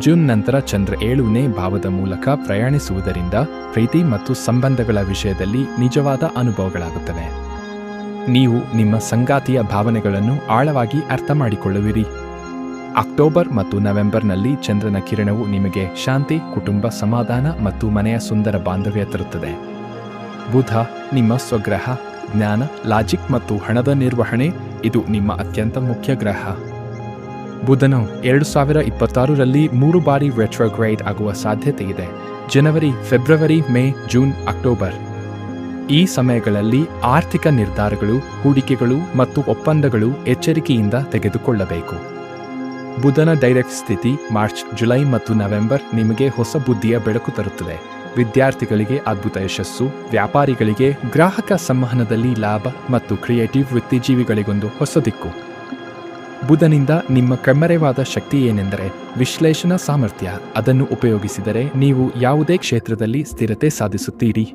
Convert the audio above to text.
June ನಂತರ ಚಂದ್ರ ಏಳನೇ ಭಾವದ ಮೂಲಕ ಪ್ರಯಾಣಿಸುವುದರಿಂದ ಪ್ರೀತಿ ಮತ್ತು ಸಂಬಂಧಗಳ ವಿಷಯದಲ್ಲಿ ನಿಜವಾದ ಅನುಭವಗಳಾಗುತ್ತವೆ. ನೀವು ನಿಮ್ಮ ಸಂಗಾತಿಯ ಭಾವನೆಗಳನ್ನು ಆಳವಾಗಿ ಅರ್ಥ ಮಾಡಿಕೊಳ್ಳುವಿರಿ. ಅಕ್ಟೋಬರ್ ಮತ್ತು ನವೆಂಬರ್ನಲ್ಲಿ ಚಂದ್ರನ ಕಿರಣವು ನಿಮಗೆ ಶಾಂತಿ, ಕುಟುಂಬ ಸಮಾಧಾನ ಮತ್ತು ಮನೆಯ ಸುಂದರ ಬಾಂಧವ್ಯ ತರುತ್ತದೆ. ಬುಧ, ನಿಮ್ಮ ಸ್ವಗ್ರಹ, ಜ್ಞಾನ, ಲಾಜಿಕ್ ಮತ್ತು ಹಣದ ನಿರ್ವಹಣೆ, ಇದು ನಿಮ್ಮ ಅತ್ಯಂತ ಮುಖ್ಯ ಗ್ರಹ. ಬುಧನು ಎರಡು ಸಾವಿರ ಇಪ್ಪತ್ತಾರರಲ್ಲಿ ಮೂರು ಬಾರಿ ರೆಟ್ರೋಗ್ರೇಡ್ ಆಗುವ ಸಾಧ್ಯತೆ ಇದೆ ಜನವರಿ, ಫೆಬ್ರವರಿ, ಮೇ, ಜೂನ್, ಅಕ್ಟೋಬರ್. ಈ ಸಮಯಗಳಲ್ಲಿ ಆರ್ಥಿಕ ನಿರ್ಧಾರಗಳು, ಹೂಡಿಕೆಗಳು ಮತ್ತು ಒಪ್ಪಂದಗಳು ಎಚ್ಚರಿಕೆಯಿಂದ ತೆಗೆದುಕೊಳ್ಳಬೇಕು. ಬುಧನ ಡೈರೆಕ್ಟ್ ಸ್ಥಿತಿ ಮಾರ್ಚ್, ಜುಲೈ ಮತ್ತು ನವೆಂಬರ್ ನಿಮಗೆ ಹೊಸ ಬುದ್ಧಿಯ ಬೆಳಕು ತರುತ್ತದೆ. ವಿದ್ಯಾರ್ಥಿಗಳಿಗೆ ಅದ್ಭುತ ಯಶಸ್ಸು, ವ್ಯಾಪಾರಿಗಳಿಗೆ ಗ್ರಾಹಕ ಸಂವಹನದಲ್ಲಿ ಲಾಭ ಮತ್ತು ಕ್ರಿಯೇಟಿವ್ ವೃತ್ತಿಜೀವಿಗಳಿಗೊಂದು ಹೊಸ ದಿಕ್ಕು. ಬುಧನಿಂದ ನಿಮ್ಮ ಕಣ್ಮರೆವಾದ ಶಕ್ತಿ ಏನೆಂದರೆ ವಿಶ್ಲೇಷಣಾ ಸಾಮರ್ಥ್ಯ. ಅದನ್ನು ಉಪಯೋಗಿಸಿದರೆ ನೀವು ಯಾವುದೇ ಕ್ಷೇತ್ರದಲ್ಲಿ ಸ್ಥಿರತೆ ಸಾಧಿಸುತ್ತೀರಿ.